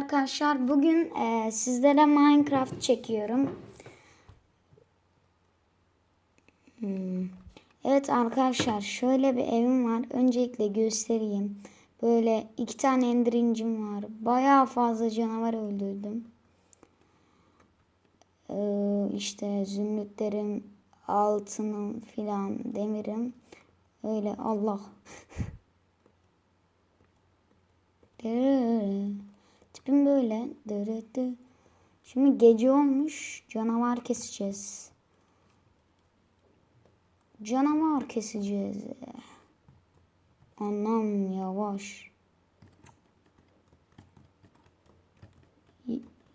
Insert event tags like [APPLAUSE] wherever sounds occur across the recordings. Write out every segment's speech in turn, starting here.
Arkadaşlar bugün e, sizlere Minecraft çekiyorum. Hmm. Evet arkadaşlar şöyle bir evim var. Öncelikle göstereyim. Böyle iki tane endirincim var. Bayağı fazla canavar öldürdüm. Ee, işte zümrütlerim, altınım filan, demirim. Öyle Allah. [LAUGHS] Tipim böyle. Şimdi gece olmuş. Canavar keseceğiz. Canavar keseceğiz. Anlam yavaş.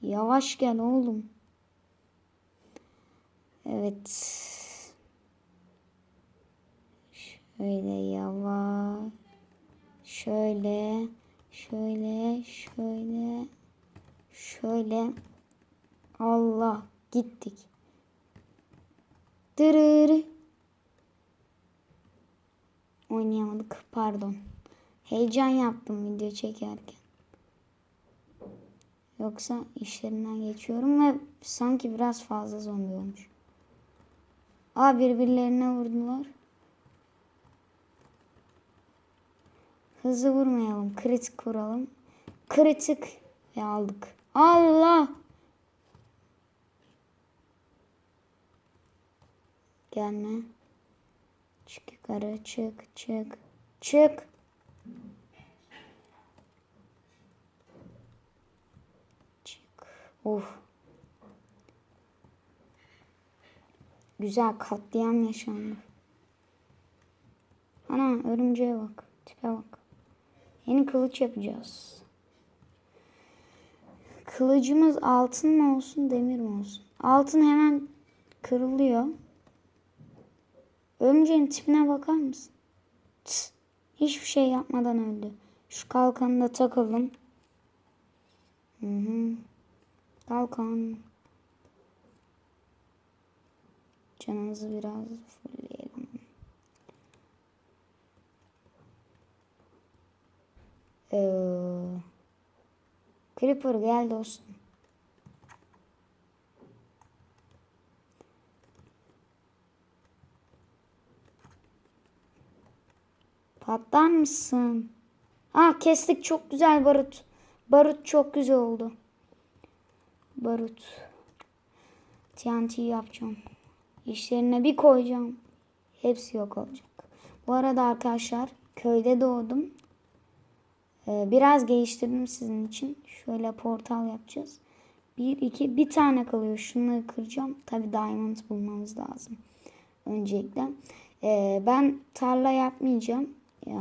Yavaş gel oğlum. Evet. Şöyle yavaş. Şöyle. Şöyle. Şöyle. Şöyle. Allah. Gittik. Dırırı. Oynayamadık. Pardon. Heyecan yaptım video çekerken. Yoksa işlerinden geçiyorum ve sanki biraz fazla zombi olmuş. Aa birbirlerine vurdular. Hızlı vurmayalım. Kritik vuralım. Kritik ve aldık. Allah! Gelme. Çık yukarı. Çık. Çık. Çık. Çık. Of. Güzel katliam yaşandı. Ana örümceğe bak. Tipe bak. Yeni kılıç yapacağız. Kılıcımız altın mı olsun demir mi olsun? Altın hemen kırılıyor. Örümceğin tipine bakar mısın? Tıs. Hiçbir şey yapmadan öldü. Şu kalkanı da takalım. Hı hı. Kalkan. Canımızı biraz fullleyelim. Ee, Creeper gel dostum. Patlar mısın? Aa kestik çok güzel barut. Barut çok güzel oldu. Barut. TNT yapacağım. İşlerine bir koyacağım. Hepsi yok olacak. Bu arada arkadaşlar köyde doğdum. Ee, biraz geliştirdim sizin için. Şöyle portal yapacağız. Bir, iki, bir tane kalıyor. Şunları kıracağım. Tabi diamond bulmamız lazım. Öncelikle. Ee, ben tarla yapmayacağım. Ee,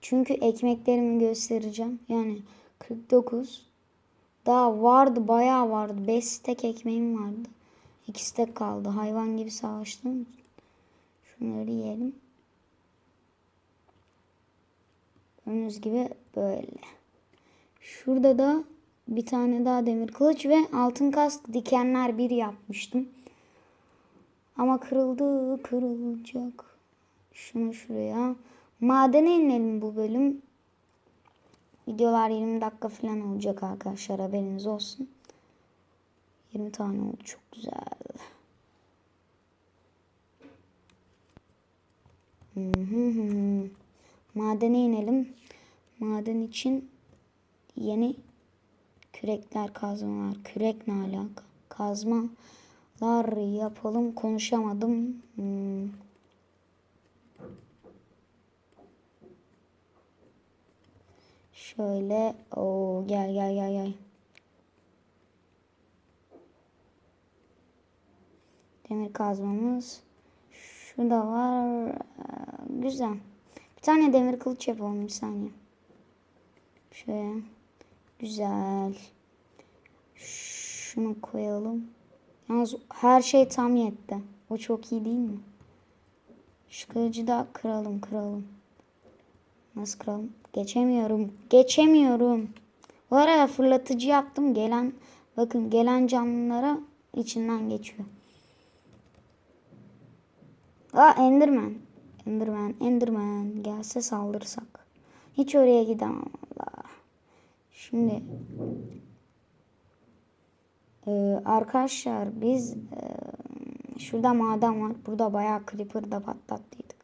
çünkü ekmeklerimi göstereceğim. Yani 49. Daha vardı bayağı vardı. 5 stek ekmeğim vardı. 2 stek kaldı. Hayvan gibi savaştım. Şunları yiyelim. Gördüğünüz gibi böyle. Şurada da bir tane daha demir kılıç ve altın kask dikenler bir yapmıştım. Ama kırıldı, kırılacak. Şunu şuraya. Madene inelim bu bölüm. Videolar 20 dakika falan olacak arkadaşlar haberiniz olsun. 20 tane oldu çok güzel. Hı hı hı. Madene inelim. Maden için yeni kürekler kazma var. Kürek ne alaka? Kazmalar yapalım. Konuşamadım. Hmm. Şöyle. o gel gel gel gel. Demir kazmamız. Şurada var. Güzel. Bir tane demir kılıç yapalım bir saniye. Şöyle. Güzel. Şunu koyalım. Yalnız her şey tam yetti. O çok iyi değil mi? Şu kılıcı da kıralım kıralım. Nasıl kıralım? Geçemiyorum. Geçemiyorum. Bu arada fırlatıcı yaptım. Gelen bakın gelen canlılara içinden geçiyor. Aa Enderman. Enderman, Enderman gelse saldırsak. Hiç oraya gidemem Allah. Şimdi ee, arkadaşlar biz e, şurada maden var. Burada bayağı creeper da patlattıydık.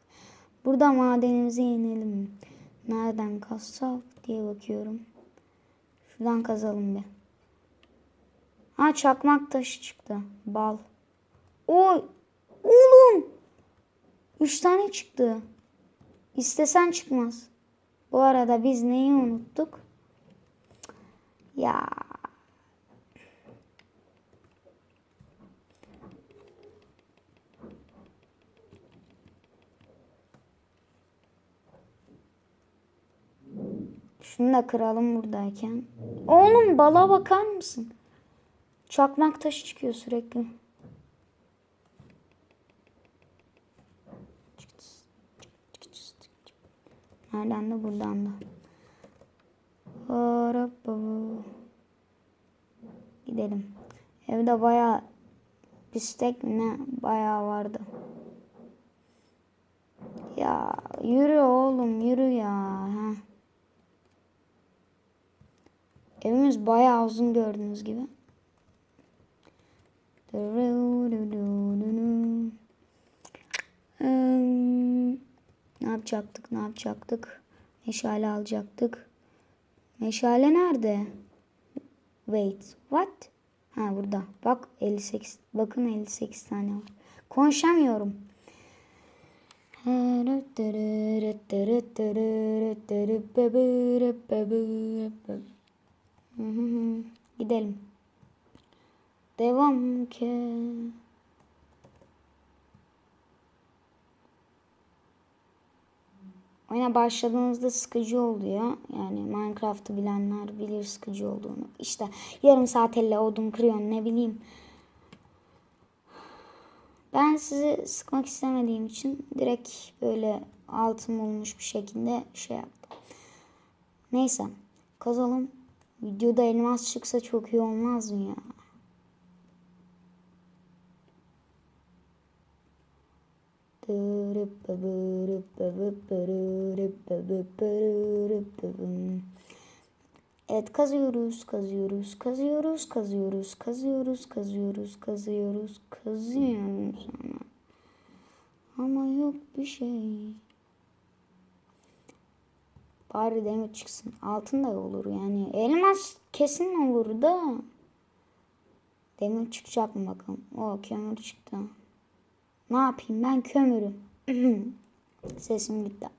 Burada madenimize inelim. Nereden kazsak diye bakıyorum. Şuradan kazalım bir. Ha çakmak taşı çıktı. Bal. Oy. Oğlum. Üç tane çıktı. İstesen çıkmaz. Bu arada biz neyi unuttuk? Ya Şunu da kıralım buradayken. Oğlum bala bakar mısın? Çakmak taşı çıkıyor sürekli. Nereden de buradan da. Gidelim. Evde bayağı bistek ne bayağı vardı. Ya yürü oğlum yürü ya. Heh. Evimiz bayağı uzun gördüğünüz gibi. Ne yapacaktık? Ne yapacaktık? Meşale alacaktık. Meşale nerede? Wait. What? Ha burada. Bak 58. Bakın 58 tane var. Konuşamıyorum. Gidelim. Devam ki. Oyuna başladığınızda sıkıcı oluyor. Yani Minecraft'ı bilenler bilir sıkıcı olduğunu. İşte yarım saat elle odun kırıyorsun ne bileyim. Ben sizi sıkmak istemediğim için direkt böyle altın olmuş bir şekilde şey yaptım. Neyse kazalım. Videoda elmas çıksa çok iyi olmaz mı ya? Evet kazıyoruz, kazıyoruz, kazıyoruz, kazıyoruz, kazıyoruz, kazıyoruz, kazıyoruz, kazıyoruz ama. Ama yok bir şey. Bari demir çıksın. Altın da olur yani. Elmas kesin olur da. Demir çıkacak mı bakalım. O kömür çıktı. Ne yapayım ben kömürüm. [CLEARS THROAT] Sesim gitti.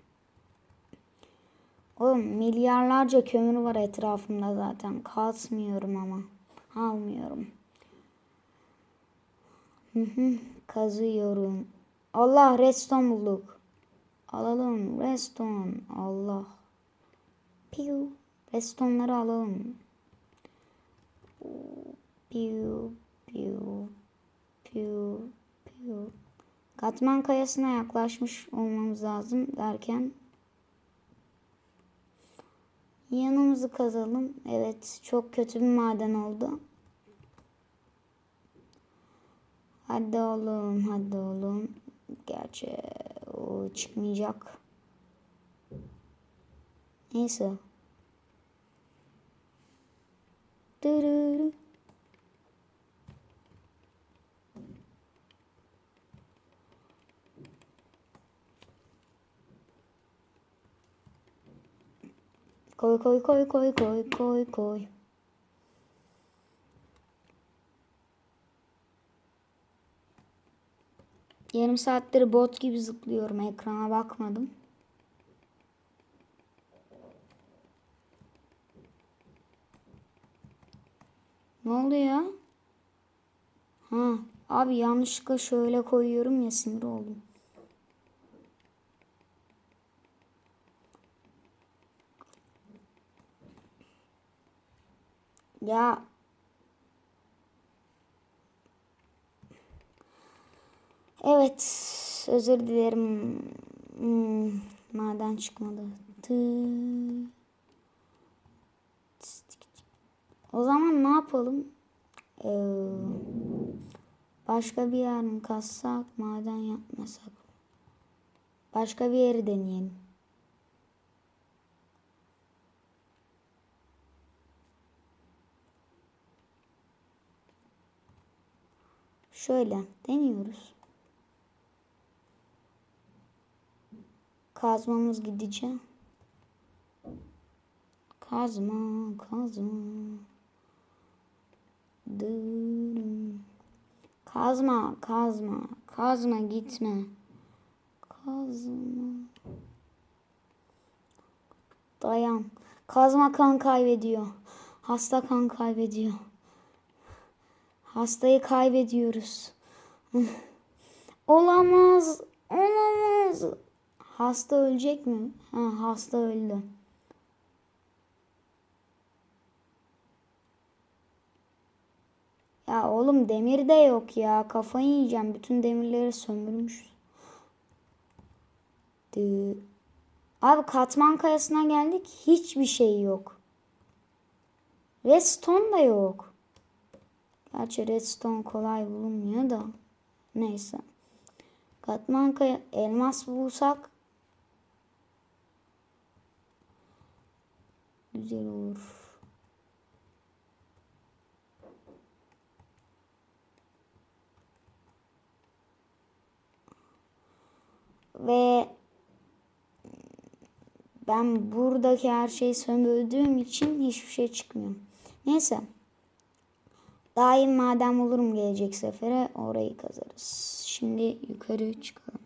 Oğlum milyarlarca kömür var etrafımda zaten. Kasmıyorum ama. Almıyorum. Kazıyorum. Allah redstone bulduk. Alalım redstone. Allah. Piu. Redstone'ları alalım. Piu. Piu. Piu. Piu. Katman kayasına yaklaşmış olmamız lazım derken yanımızı kazalım. Evet çok kötü bir maden oldu. Hadi oğlum hadi oğlum. Gerçi o çıkmayacak. Neyse. Dırırı. Koy koy koy koy koy koy koy. Yarım saattir bot gibi zıplıyorum. Ekrana bakmadım. Ne oluyor? Ha, abi yanlışlıkla şöyle koyuyorum ya sinir oldum. Ya Evet, özür dilerim. Hmm, maden çıkmadı. O zaman ne yapalım? Ee, başka bir yer mi kazsak, maden yapmasak? Başka bir yeri deneyelim. Şöyle deniyoruz. Kazmamız gidecek. Kazma, kazma. Dırım. Kazma, kazma, kazma gitme. Kazma. Dayan. Kazma kan kaybediyor. Hasta kan kaybediyor. Hastayı kaybediyoruz. Olamaz. Olamaz. Hasta ölecek mi? Ha, hasta öldü. Ya oğlum demir de yok ya. Kafayı yiyeceğim. Bütün demirleri sömürmüş. Abi katman kayasına geldik. Hiçbir şey yok. Redstone da yok. Gerçi redstone kolay bulunmuyor da. Neyse. Katman kaya elmas bulsak güzel olur. Ve ben buradaki her şeyi sömürdüğüm için hiçbir şey çıkmıyor. Neyse. Daim maden bulurum gelecek sefere orayı kazarız. Şimdi yukarı çıkalım.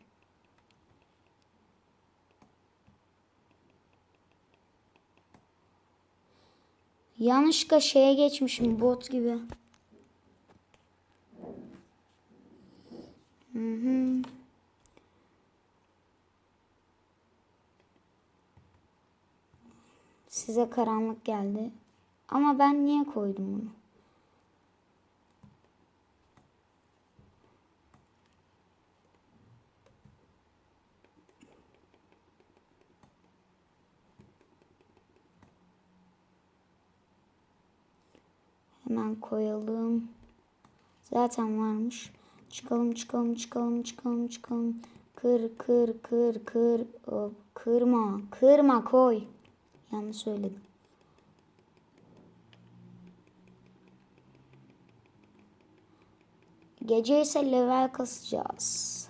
Yanlışlıkla şeye geçmişim bot gibi. Hı hı. Size karanlık geldi. Ama ben niye koydum bunu? Hemen koyalım. Zaten varmış. Çıkalım çıkalım çıkalım çıkalım çıkalım. Kır kır kır kır. Hop, Kırma. Kırma koy. Yanlış söyledim. Gece ise level kasacağız.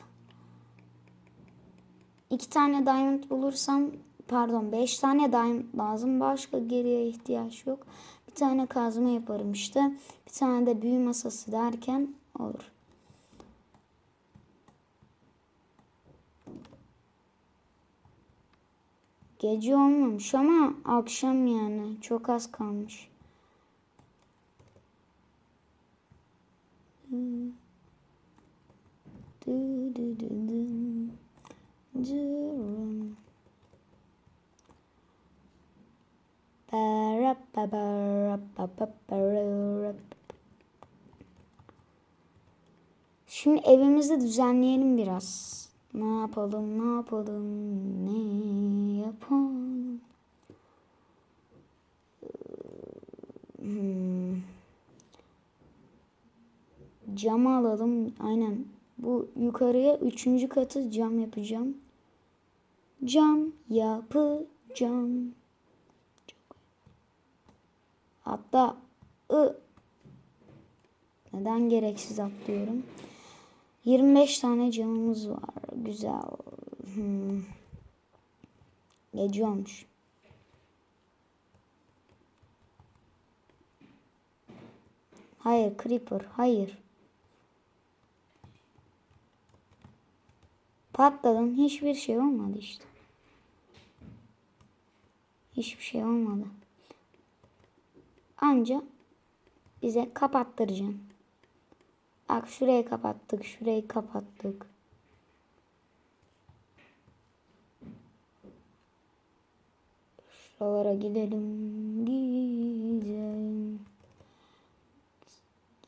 İki tane diamond bulursam pardon beş tane diamond lazım. Başka geriye ihtiyaç yok. Bir tane kazma yaparım işte. Bir tane de büyü masası derken olur. Gece olmamış ama akşam yani çok az kalmış. Du, du, du, du. Ba-ra-ba-ba-ra-ba-ba-ba-ra-ra. Şimdi evimizi düzenleyelim biraz. Ne yapalım, ne yapalım, ne yapalım? Hmm. Cam alalım. Aynen. Bu yukarıya üçüncü katı cam yapacağım. Cam yapacağım. Hatta ı neden gereksiz atlıyorum? 25 tane camımız var. Güzel. Hmm. Gece olmuş. Hayır Creeper. Hayır. Patladın. Hiçbir şey olmadı işte. Hiçbir şey olmadı. Anca bize kapattıracaksın. Bak şurayı kapattık. Şurayı kapattık. Şuralara gidelim. Gidelim.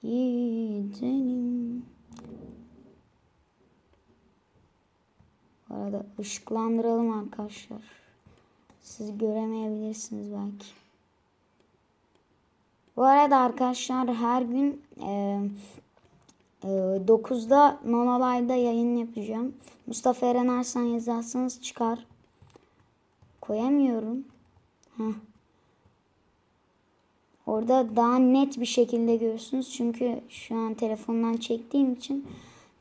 Gidelim. Bu arada ışıklandıralım arkadaşlar. Siz göremeyebilirsiniz belki. Bu arada arkadaşlar her gün e, 9'da Nonolive'da yayın yapacağım. Mustafa Eren Arslan yazarsanız çıkar. Koyamıyorum. Heh. Orada daha net bir şekilde görürsünüz. Çünkü şu an telefondan çektiğim için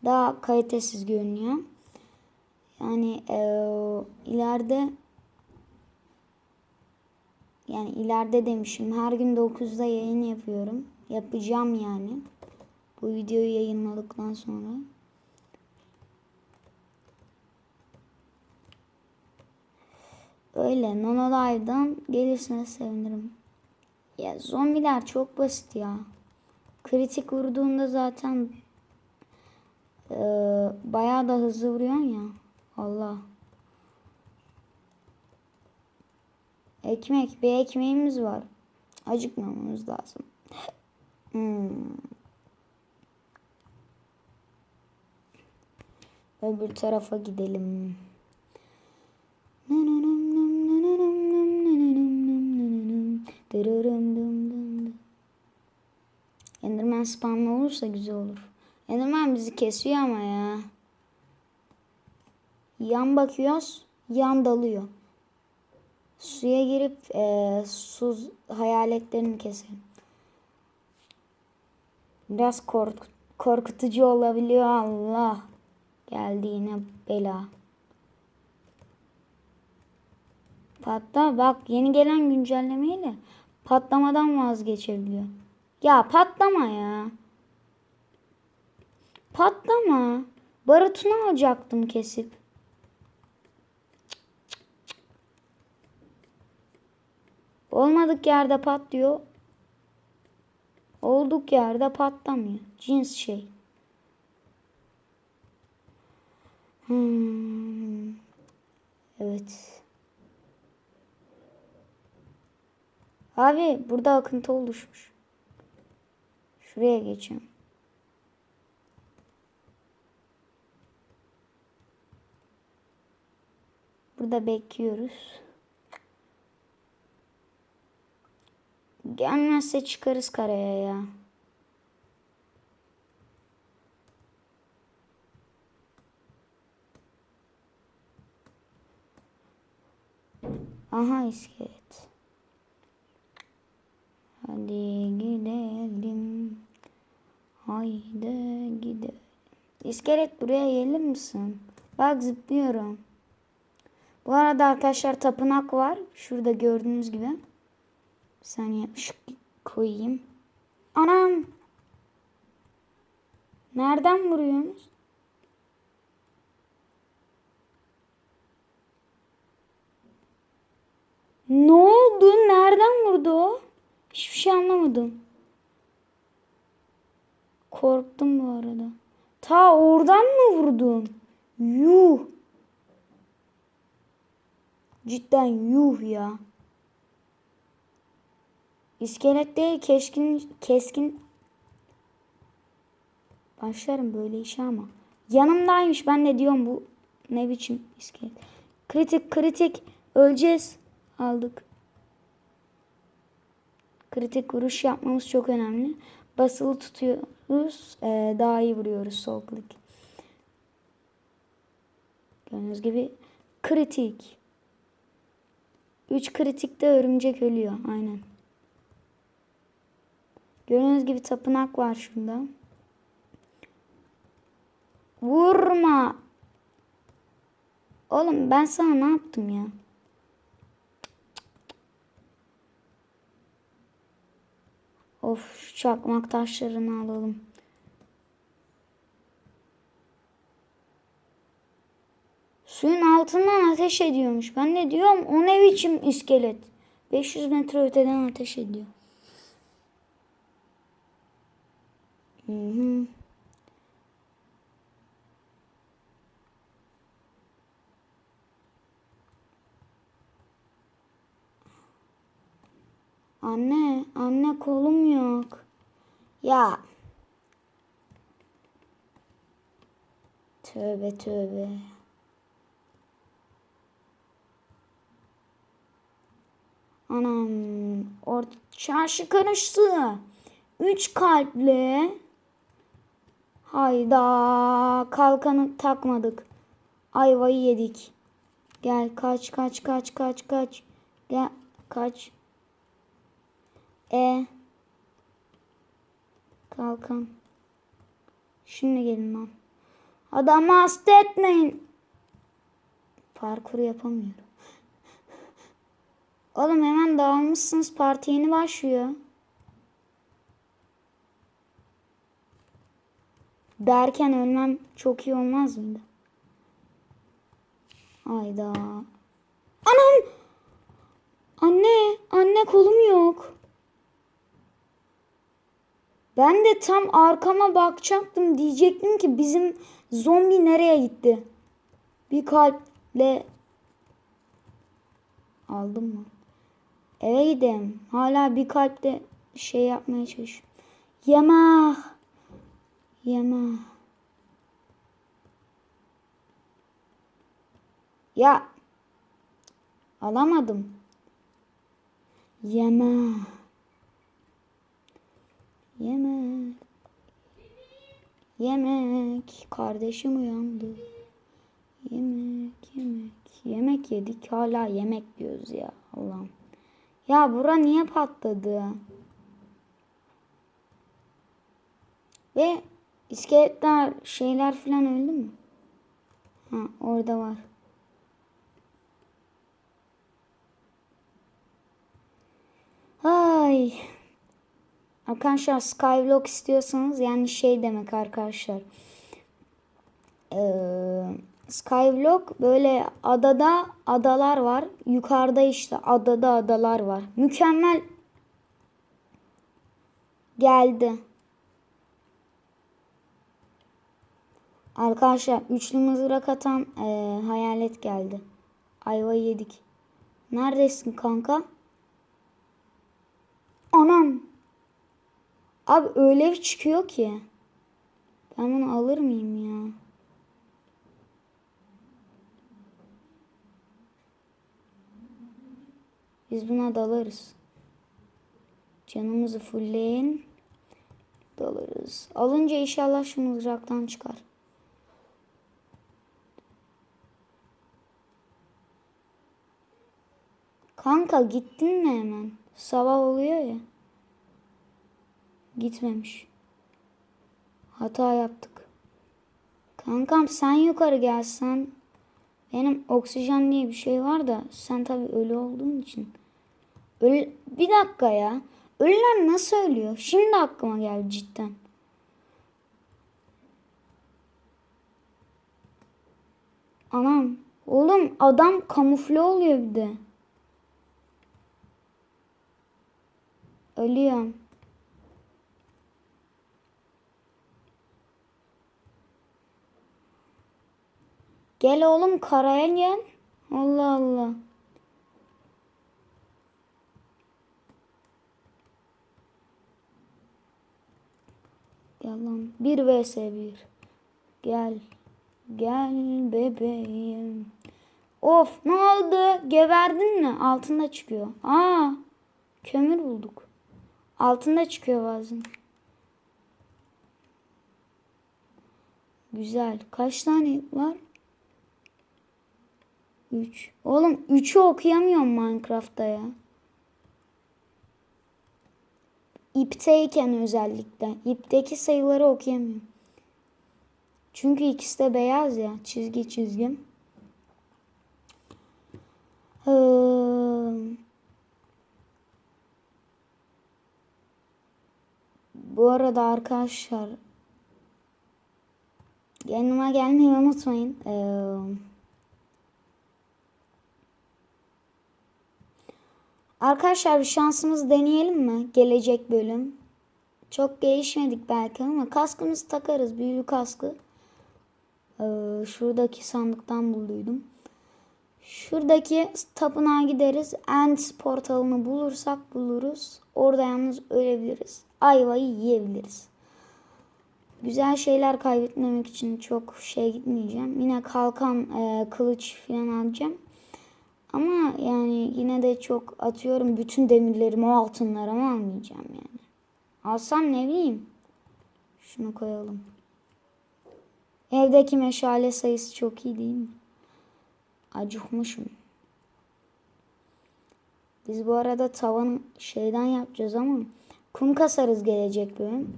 daha kalitesiz görünüyor. Yani eee, ileride yani ileride demişim. Her gün 9'da yayın yapıyorum. Yapacağım yani. Bu videoyu yayınladıktan sonra. Öyle Nono Live'dan gelirseniz sevinirim. Ya zombiler çok basit ya. Kritik vurduğunda zaten eee bayağı da hızlı vuruyorsun ya. Allah. Ekmek. Bir ekmeğimiz var. Acıkmamamız lazım. Hmm. Öbür tarafa gidelim. Enderman spamlı olursa güzel olur. Enderman bizi kesiyor ama ya. Yan bakıyoruz, yan dalıyor. Suya girip eee su hayaletlerini keselim. Biraz kork korkutucu olabiliyor Allah. Geldi yine bela. Patla bak yeni gelen güncellemeyle patlamadan vazgeçebiliyor. Ya patlama ya. Patlama. Barutunu alacaktım kesip. Olmadık yerde patlıyor. Olduk yerde patlamıyor. Cins şey. Hmm. Evet. Abi burada akıntı oluşmuş. Şuraya geçeyim. Burada bekliyoruz. Gelmezse çıkarız karaya ya. Aha iskelet. Hadi gidelim. Haydi gidelim. İskelet buraya gelir misin? Bak zıplıyorum. Bu arada arkadaşlar tapınak var. Şurada gördüğünüz gibi. Bir saniye ışık koyayım. Anam. Nereden vuruyorsunuz? Ne oldu? Nereden vurdu o? Hiçbir şey anlamadım. Korktum bu arada. Ta oradan mı vurdun? Yuh. Cidden yuh ya. İskelet değil keskin keskin. Başlarım böyle işe ama. Yanımdaymış ben de diyorum bu ne biçim iskelet. Kritik kritik öleceğiz. Aldık. Kritik vuruş yapmamız çok önemli. Basılı tutuyoruz. Ee, daha iyi vuruyoruz sol klik. Gördüğünüz gibi kritik. 3 kritikte örümcek ölüyor. Aynen. Gördüğünüz gibi tapınak var şurada. Vurma. Oğlum ben sana ne yaptım ya? Of şu çakmak taşlarını alalım. Suyun altından ateş ediyormuş. Ben de diyorum o ne biçim iskelet. 500 metre öteden ateş ediyor. Hı hı. Anne, anne kolum yok. Ya. Tövbe tövbe. Anam, or çarşı karıştı. Üç kalpli. Hayda, kalkanı takmadık. Ayvayı yedik. Gel kaç kaç kaç kaç kaç. Gel kaç. E Kalkan. Şimdi gelin lan. Adamı hasta etmeyin. Parkur yapamıyorum. Oğlum hemen dağılmışsınız. Parti yeni başlıyor. Derken ölmem çok iyi olmaz mıydı? Hayda. Anam! Anne, anne kolum yok. Ben de tam arkama bakacaktım. Diyecektim ki bizim zombi nereye gitti? Bir kalple aldım mı? Eve gidelim. Hala bir kalple şey yapmaya çalışıyorum. Yemek. Yemek. Ya. Alamadım. Yemek. Yemek. Yemek. Kardeşim uyandı. Yemek, yemek. Yemek yedik. Hala yemek diyoruz ya. Allah'ım. Ya bura niye patladı? Ve iskeletler şeyler falan öldü mü? Ha orada var. Ay. Arkadaşlar Skyblock istiyorsanız yani şey demek arkadaşlar. Ee, Skyblock böyle adada adalar var. Yukarıda işte adada adalar var. Mükemmel geldi. Arkadaşlar üçlü mızrak atan e, hayalet geldi. Ayva yedik. Neredesin kanka? Anam. Abi öyle bir çıkıyor ki. Ben bunu alır mıyım ya? Biz buna dalarız. Canımızı fullleyin. Dalarız. Alınca inşallah şu mızraktan çıkar. Kanka gittin mi hemen? Sabah oluyor ya. Gitmemiş. Hata yaptık. Kankam sen yukarı gelsen. Benim oksijen diye bir şey var da sen tabi ölü olduğun için. Öl bir dakika ya. Ölüler nasıl ölüyor? Şimdi aklıma geldi cidden. Anam. Oğlum adam kamufle oluyor bir de. Ölüyorum. Gel oğlum karaya gel. Allah Allah. Gel lan. 1 vs 1. Gel. Gel bebeğim. Of ne oldu? Geberdin mi? Altında çıkıyor. Aa. Kömür bulduk. Altında çıkıyor bazen. Güzel. Kaç tane var? 3. Oğlum 3'ü okuyamıyorum Minecraft'ta ya. İpteyken özellikle. İpteki sayıları okuyamıyorum. Çünkü ikisi de beyaz ya. Çizgi çizgi. Ee, bu arada arkadaşlar yanıma gelmeyi unutmayın. Ee, Arkadaşlar bir şansımız deneyelim mi? Gelecek bölüm. Çok gelişmedik belki ama kaskımızı takarız. Büyülü kaskı. Ee, şuradaki sandıktan bulduydum. Şuradaki tapınağa gideriz. End portalını bulursak buluruz. Orada yalnız ölebiliriz. Ayvayı yiyebiliriz. Güzel şeyler kaybetmemek için çok şey gitmeyeceğim. Yine kalkan, e, kılıç falan alacağım. Ama yani yine de çok atıyorum bütün demirlerimi o altınlarımı almayacağım yani. Alsam ne bileyim. Şunu koyalım. Evdeki meşale sayısı çok iyi değil mi? Acıkmışım. Biz bu arada tavanı şeyden yapacağız ama kum kasarız gelecek bölüm.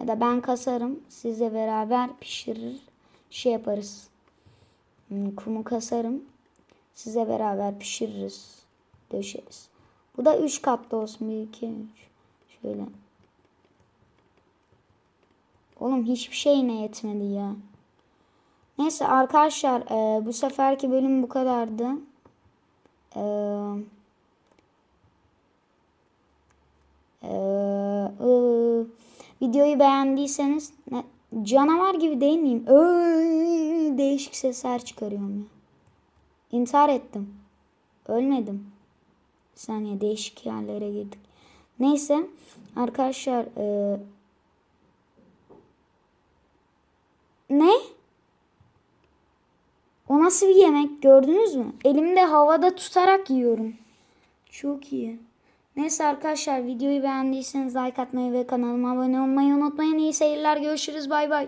Ya da ben kasarım. Sizle beraber pişirir. Şey yaparız. Hmm, Kumu kasarım. Size beraber pişiririz. Döşeriz. Bu da 3 katlı olsun. 1, 2, 3. Şöyle. Oğlum hiçbir şeyine yetmedi ya. Neyse arkadaşlar e, bu seferki bölüm bu kadardı. E, e, e, videoyu beğendiyseniz ne, canavar gibi değil miyim? Öy, değişik sesler çıkarıyorum ya. İntihar ettim. Ölmedim. Bir saniye değişik yerlere girdik. Neyse arkadaşlar e, ne? O nasıl bir yemek gördünüz mü? Elimde havada tutarak yiyorum. Çok iyi. Neyse arkadaşlar videoyu beğendiyseniz like atmayı ve kanalıma abone olmayı unutmayın. İyi seyirler görüşürüz bay bay.